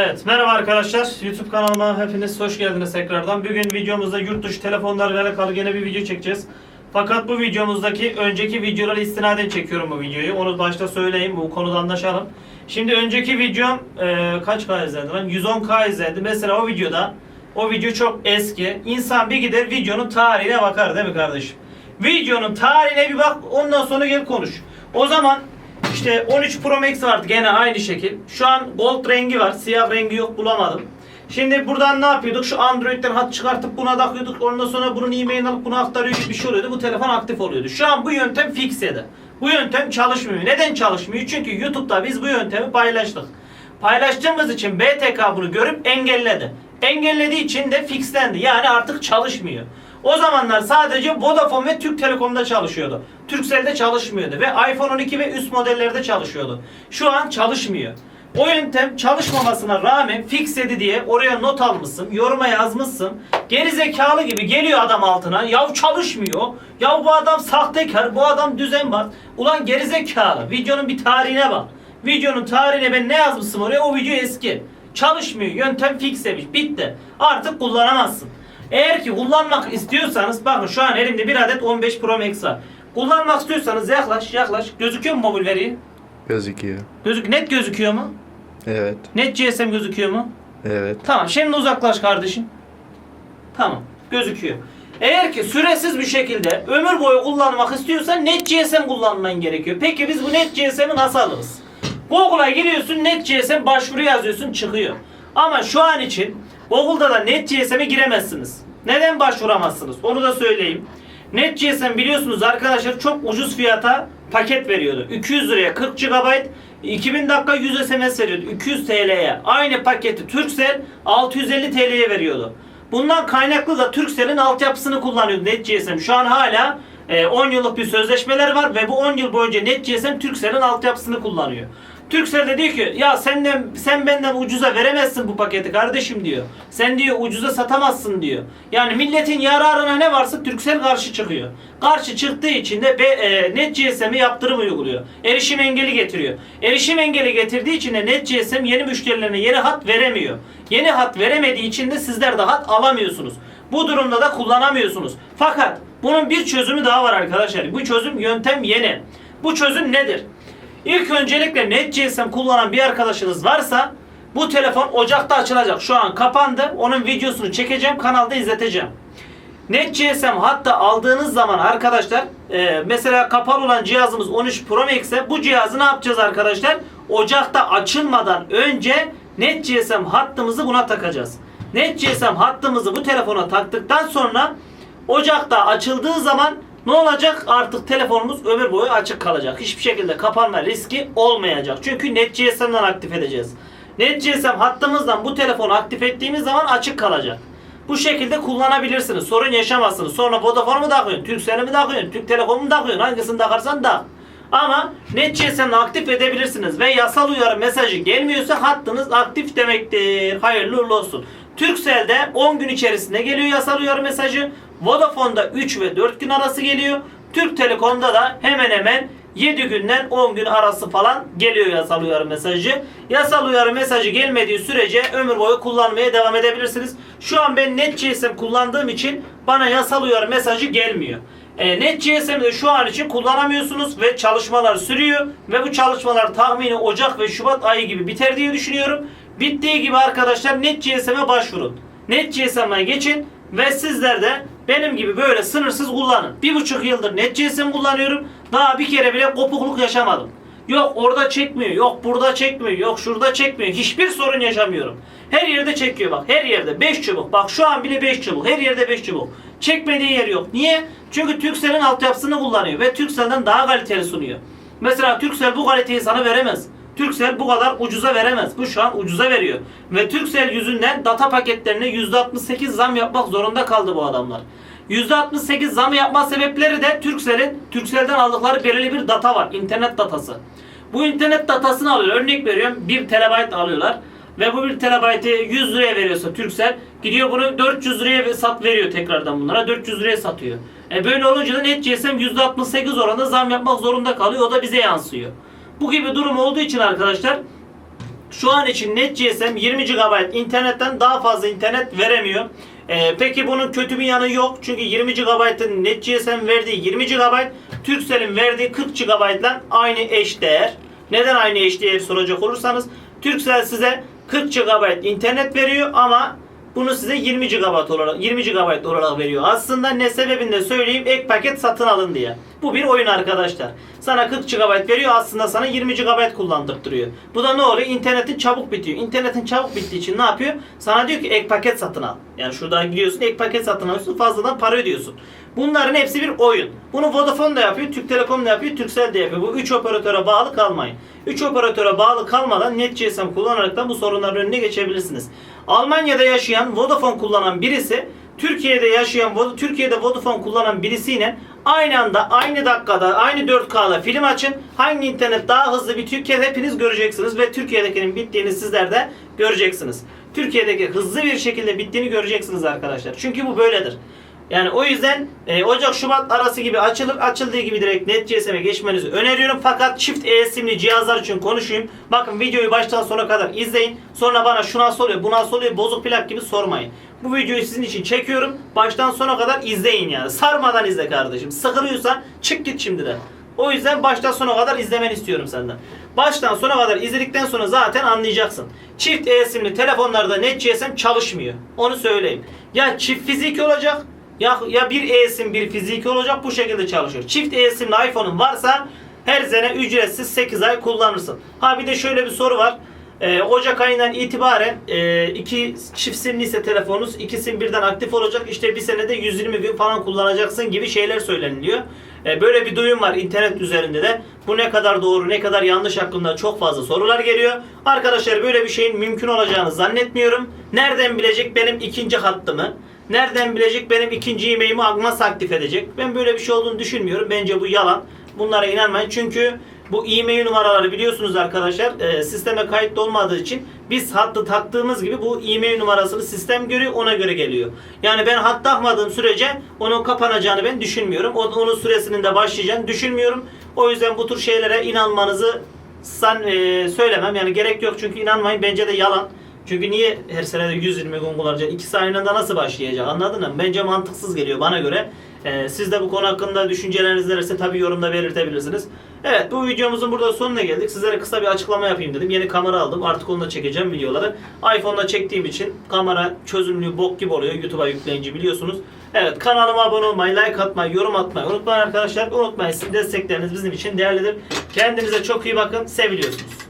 Evet merhaba arkadaşlar YouTube kanalıma hepiniz hoş geldiniz tekrardan. Bugün videomuzda yurt dışı telefonlarla alakalı yine bir video çekeceğiz. Fakat bu videomuzdaki önceki videoları istinaden çekiyorum bu videoyu. Onu başta söyleyeyim bu konuda anlaşalım. Şimdi önceki videom e, kaç K izlendi lan? 110K izlendi. Mesela o videoda o video çok eski. İnsan bir gider videonun tarihine bakar değil mi kardeşim? Videonun tarihine bir bak ondan sonra gel konuş. O zaman işte 13 Pro Max vardı gene aynı şekil. Şu an gold rengi var. Siyah rengi yok bulamadım. Şimdi buradan ne yapıyorduk? Şu Android'den hat çıkartıp buna takıyorduk. Ondan sonra bunun e-mail alıp buna aktarıyor gibi bir şey oluyordu. Bu telefon aktif oluyordu. Şu an bu yöntem fixedi. Bu yöntem çalışmıyor. Neden çalışmıyor? Çünkü YouTube'da biz bu yöntemi paylaştık. Paylaştığımız için BTK bunu görüp engelledi. Engellediği için de fixlendi. Yani artık çalışmıyor. O zamanlar sadece Vodafone ve Türk Telekom'da çalışıyordu. Turkcell'de çalışmıyordu ve iPhone 12 ve üst modellerde çalışıyordu. Şu an çalışmıyor. O yöntem çalışmamasına rağmen fixedi diye oraya not almışsın, yoruma yazmışsın. Geri zekalı gibi geliyor adam altına. Ya çalışmıyor. Ya bu adam sahtekar, bu adam düzenbaz. Ulan geri zekalı. Videonun bir tarihine bak. Videonun tarihine ben ne yazmışım oraya? O video eski. Çalışmıyor. Yöntem fixlemiş. Bitti. Artık kullanamazsın. Eğer ki kullanmak istiyorsanız bakın şu an elimde bir adet 15 Pro Max var. Kullanmak istiyorsanız yaklaş yaklaş. Gözüküyor mu mobil veri? Gözüküyor. Gözük net gözüküyor mu? Evet. Net GSM gözüküyor mu? Evet. Tamam şimdi uzaklaş kardeşim. Tamam gözüküyor. Eğer ki süresiz bir şekilde ömür boyu kullanmak istiyorsan net GSM kullanman gerekiyor. Peki biz bu net GSM'i nasıl alırız? Google'a giriyorsun net GSM başvuru yazıyorsun çıkıyor. Ama şu an için Google'da da net GSM'e giremezsiniz. Neden başvuramazsınız? Onu da söyleyeyim. Net GSM biliyorsunuz arkadaşlar çok ucuz fiyata paket veriyordu. 200 liraya 40 GB 2000 dakika 100 SMS veriyordu. 200 TL'ye. Aynı paketi Turkcell 650 TL'ye veriyordu. Bundan kaynaklı da Turkcell'in altyapısını kullanıyordu Net GSM. Şu an hala e, 10 yıllık bir sözleşmeler var ve bu 10 yıl boyunca Net GSM Turkcell'in altyapısını kullanıyor. Turkcell de diyor ki ya senden sen benden ucuza veremezsin bu paketi kardeşim diyor. Sen diyor ucuza satamazsın diyor. Yani milletin yararına ne varsa Turkcell karşı çıkıyor. Karşı çıktığı için de e, Net GSM'i yaptırım uyguluyor. Erişim engeli getiriyor. Erişim engeli getirdiği için de Net GSM yeni müşterilerine yeni hat veremiyor. Yeni hat veremediği için de sizler de hat alamıyorsunuz. Bu durumda da kullanamıyorsunuz. Fakat bunun bir çözümü daha var arkadaşlar. Bu çözüm yöntem yeni. Bu çözüm nedir? İlk öncelikle net GSM kullanan bir arkadaşınız varsa bu telefon Ocak'ta açılacak. Şu an kapandı. Onun videosunu çekeceğim. Kanalda izleteceğim. Net GSM hatta aldığınız zaman arkadaşlar e, mesela kapalı olan cihazımız 13 Pro Max'e bu cihazı ne yapacağız arkadaşlar? Ocak'ta açılmadan önce Net GSM hattımızı buna takacağız. Net GSM hattımızı bu telefona taktıktan sonra Ocak'ta açıldığı zaman ne olacak? Artık telefonumuz ömür boyu açık kalacak. Hiçbir şekilde kapanma riski olmayacak. Çünkü Net GSM'den aktif edeceğiz. Net GSM hattımızdan bu telefonu aktif ettiğimiz zaman açık kalacak. Bu şekilde kullanabilirsiniz. Sorun yaşamazsınız. Sonra Vodafone mu takıyorsun? Turkcell'i mi takıyorsun? Türk Telekom mu takıyorsun? Hangisini takarsan tak. Ama Net GSM'le aktif edebilirsiniz. Ve yasal uyarı mesajı gelmiyorsa hattınız aktif demektir. Hayırlı uğurlu olsun. Turkcell'de 10 gün içerisinde geliyor yasal uyarı mesajı. Vodafone'da 3 ve 4 gün arası geliyor. Türk Telekom'da da hemen hemen 7 günden 10 gün arası falan geliyor yasal uyarı mesajı. Yasal uyarı mesajı gelmediği sürece ömür boyu kullanmaya devam edebilirsiniz. Şu an ben Net GSM kullandığım için bana yasal uyarı mesajı gelmiyor. E, Net GSM'de şu an için kullanamıyorsunuz ve çalışmalar sürüyor ve bu çalışmalar tahmini Ocak ve Şubat ayı gibi biter diye düşünüyorum. Bittiği gibi arkadaşlar Net GSM'e başvurun. Net GSM'e geçin ve sizler de benim gibi böyle sınırsız kullanın. Bir buçuk yıldır Net GSM kullanıyorum. Daha bir kere bile kopukluk yaşamadım. Yok orada çekmiyor, yok burada çekmiyor, yok şurada çekmiyor. Hiçbir sorun yaşamıyorum. Her yerde çekiyor bak, her yerde 5 çubuk. Bak şu an bile 5 çubuk, her yerde 5 çubuk. Çekmediği yer yok. Niye? Çünkü Turkcell'in altyapısını kullanıyor ve Turkcell'den daha kaliteli sunuyor. Mesela Turkcell bu kaliteyi sana veremez. Turkcell bu kadar ucuza veremez. Bu şu an ucuza veriyor. Ve Turkcell yüzünden data paketlerine %68 zam yapmak zorunda kaldı bu adamlar. %68 zam yapma sebepleri de Turkcell'in Turkcell'den aldıkları belirli bir data var. internet datası. Bu internet datasını alıyor. Örnek veriyorum 1 TB alıyorlar. Ve bu 1 TB'ı 100 liraya veriyorsa Turkcell gidiyor bunu 400 liraya sat veriyor tekrardan bunlara. 400 liraya satıyor. E böyle olunca da net GSM %68 oranında zam yapmak zorunda kalıyor. O da bize yansıyor. Bu gibi durum olduğu için arkadaşlar Şu an için net GSM 20 GB internetten daha fazla internet veremiyor. Ee, peki bunun kötü bir yanı yok. Çünkü 20 GB'ın net GSM verdiği 20 GB, Turkcell'in verdiği 40 GB ile aynı eş değer. Neden aynı eş değer soracak olursanız Turkcell size 40 GB internet veriyor ama bunu size 20 GB olarak 20 GB olarak veriyor. Aslında ne sebebini de söyleyeyim ek paket satın alın diye. Bu bir oyun arkadaşlar. Sana 40 GB veriyor aslında sana 20 GB kullandırtıyor. Bu da ne oluyor? İnternetin çabuk bitiyor. İnternetin çabuk bittiği için ne yapıyor? Sana diyor ki ek paket satın al. Yani şuradan gidiyorsun ek paket satın alıyorsun fazladan para ödüyorsun. Bunların hepsi bir oyun. Bunu Vodafone da yapıyor, Türk Telekom da yapıyor, Turkcell de yapıyor. Bu üç operatöre bağlı kalmayın. Üç operatöre bağlı kalmadan net GSM kullanarak da bu sorunların önüne geçebilirsiniz. Almanya'da yaşayan Vodafone kullanan birisi Türkiye'de yaşayan Türkiye'de Vodafone kullanan birisiyle aynı anda aynı dakikada aynı 4K'da film açın. Hangi internet daha hızlı bitiyor ki hepiniz göreceksiniz ve Türkiye'dekinin bittiğini sizler de göreceksiniz. Türkiye'deki hızlı bir şekilde bittiğini göreceksiniz arkadaşlar. Çünkü bu böyledir. Yani o yüzden e, Ocak Şubat arası gibi açılır. Açıldığı gibi direkt net GSM'e geçmenizi öneriyorum. Fakat çift e-simli cihazlar için konuşayım. Bakın videoyu baştan sona kadar izleyin. Sonra bana şu nasıl oluyor, bu nasıl oluyor, bozuk plak gibi sormayın. Bu videoyu sizin için çekiyorum. Baştan sona kadar izleyin yani. Sarmadan izle kardeşim. Sıkılıyorsan çık git şimdiden. O yüzden baştan sona kadar izlemeni istiyorum senden. Baştan sona kadar izledikten sonra zaten anlayacaksın. Çift e-simli telefonlarda net GSM çalışmıyor. Onu söyleyeyim. Ya çift fiziki olacak ya, ya bir e-sim bir fiziki olacak bu şekilde çalışır. Çift e-simli iPhone'un varsa her sene ücretsiz 8 ay kullanırsın. Ha bir de şöyle bir soru var. Ee, Ocak ayından itibaren e, iki çift simli ise telefonunuz iki sim birden aktif olacak. İşte bir senede 120 gün falan kullanacaksın gibi şeyler söyleniliyor. E, böyle bir duyum var internet üzerinde de. Bu ne kadar doğru ne kadar yanlış hakkında çok fazla sorular geliyor. Arkadaşlar böyle bir şeyin mümkün olacağını zannetmiyorum. Nereden bilecek benim ikinci hattımı? Nereden bilecek benim ikinci e-mailimi nasıl aktif edecek? Ben böyle bir şey olduğunu düşünmüyorum. Bence bu yalan. Bunlara inanmayın. Çünkü bu e-mail numaraları biliyorsunuz arkadaşlar e, sisteme kayıtlı olmadığı için biz hattı taktığımız gibi bu e-mail numarasını sistem görüyor ona göre geliyor. Yani ben hat takmadığım sürece onun kapanacağını ben düşünmüyorum. Onun süresinin de başlayacağını düşünmüyorum. O yüzden bu tür şeylere inanmanızı san, e, söylemem. Yani gerek yok çünkü inanmayın bence de yalan. Çünkü niye her senede 120 gün kullanacak? İkisi aynı anda nasıl başlayacak? Anladın mı? Bence mantıksız geliyor bana göre. Ee, siz de bu konu hakkında düşünceleriniz nelerse tabii yorumda belirtebilirsiniz. Evet bu videomuzun burada sonuna geldik. Sizlere kısa bir açıklama yapayım dedim. Yeni kamera aldım. Artık onunla çekeceğim videoları. iPhone'da çektiğim için kamera çözünürlüğü bok gibi oluyor. YouTube'a yükleyince biliyorsunuz. Evet kanalıma abone olmayı, like atmayı, yorum atmayı unutmayın arkadaşlar. Unutmayın sizin destekleriniz bizim için değerlidir. Kendinize çok iyi bakın. Seviliyorsunuz.